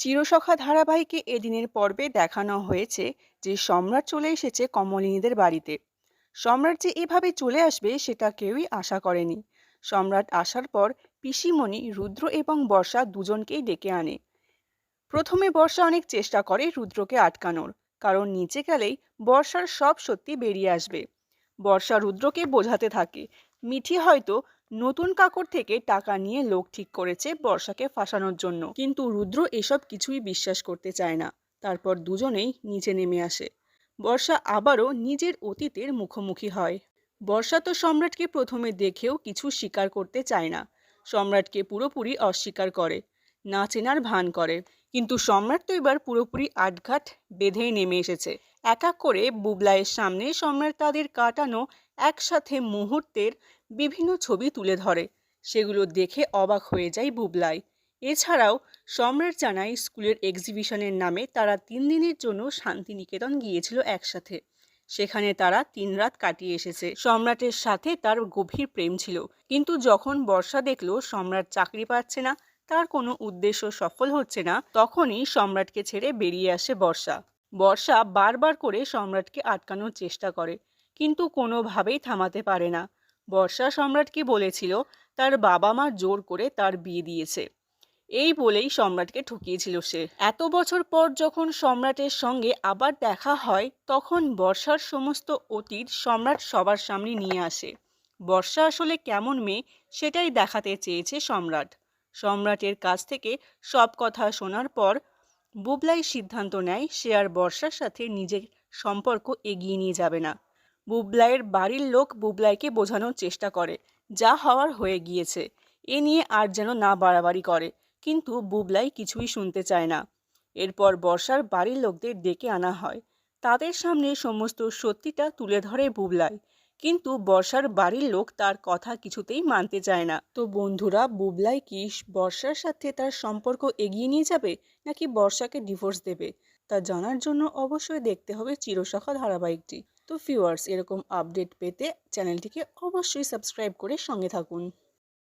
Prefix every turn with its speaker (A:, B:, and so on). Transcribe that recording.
A: চিরসখা ধারাবাহিকে এদিনের পর্বে দেখানো হয়েছে যে সম্রাট চলে এসেছে কমলিনীদের বাড়িতে। সম্রাট যে এভাবে চলে আসবে সেটা কেউই আশা করেনি। সম্রাট আসার পর পিসিমণি, রুদ্র এবং বর্ষা দুজনকেই ডেকে আনে। প্রথমে বর্ষা অনেক চেষ্টা করে রুদ্রকে আটকানোর, কারণ নিচে গেলেই বর্ষার সব সত্যি বেরিয়ে আসবে। বর্ষা রুদ্রকে বোঝাতে থাকে, মিঠি হয়তো নতুন কাকর থেকে টাকা নিয়ে লোক ঠিক করেছে বর্ষাকে ফাঁসানোর জন্য। কিন্তু রুদ্র এসব কিছুই বিশ্বাস করতে চায় না। তারপর দুজনেই নিচে নেমে আসে। বর্ষা আবারও নিজের অতীতের মুখোমুখি হয়। বর্ষা তো সম্রাটকে প্রথমে দেখেও কিছু স্বীকার করতে চায় না। সম্রাটকে পুরোপুরি অস্বীকার করে, না চেনার ভান করে। কিন্তু সম্রাট তো এবার পুরোপুরি আটঘাট বেঁধেই নেমে এসেছে। এক এক করে বুবলাইয়ের সামনে সম্রাট তাদের কাটানো একসাথে মুহূর্তের বিভিন্ন ছবি তুলে ধরে। সেগুলো দেখে অবাক হয়ে যায় বুবলাই। এছাড়াও সম্রাট জানায় স্কুলের এক্সিবিশনের নামে তারা তিন দিনের জন্য শান্তিনিকেতন গিয়েছিল একসাথে। সেখানে তারা তিন রাত কাটিয়ে এসেছে। সম্রাটের সাথে তার গভীর প্রেম ছিল। কিন্তু যখন বর্ষা দেখল সম্রাট চাকরি পাচ্ছে না, তার কোনো উদ্দেশ্য সফল হচ্ছে না, তখনই সম্রাটকে ছেড়ে বেরিয়ে আসে বর্ষা। বর্ষা বারবার করে সম্রাটকে আটকানোর চেষ্টা করে, কিন্তু কোনোভাবেই থামাতে পারে না। বর্ষা সম্রাটকে বলেছিল? তার বাবা মা জোর করে তার বিয়ে দিয়েছে। এই বলেই সম্রাটকে ঠকিয়েছিল সে। এত বছর পর যখন সম্রাটের সঙ্গে আবার দেখা হয়, তখন বর্ষার সমস্ত অতীত সম্রাট সবার সামনে নিয়ে আসে। বর্ষা আসলে কেমন মেয়ে, সেটাই দেখাতে চেয়েছে সম্রাট। সম্রাটের কাছ থেকে সব কথা শোনার পর বুবলাই সিদ্ধান্ত নেয়, সে আর বর্ষার সাথে নিজের সম্পর্ক এগিয়ে নিয়ে যাবে না। বুবলাইয়ের বাড়ির লোক বুবলাইকে বোঝানোর চেষ্টা করে, যা হওয়ার হয়ে গিয়েছে। এ নিয়ে আর যেন না বাড়াবাড়ি করে, কিন্তু বুবলাই কিছুই শুনতে চায় না। এরপর বর্ষার বাড়ির লোকদের ডেকে আনা হয়। তাদের সামনে সমস্ত সত্যিটা তুলে ধরে বুবলাই। কিন্তু বর্ষার বাড়ির লোক তার কথা কিছুতেই মানতে চায় না। তো বন্ধুরা, বুবলাই কি বর্ষার সাথে তার সম্পর্ক এগিয়ে নিয়ে যাবে, নাকি বর্ষাকে ডিভোর্স দেবে? তা জানার জন্য অবশ্যই দেখতে হবে চিরসখা ধারাবাহিকটি। তো ভিউয়ার্স এরকম আপডেট পেতে চ্যানেলটিকে অবশ্যই সাবস্ক্রাইব করে সঙ্গে থাকুন।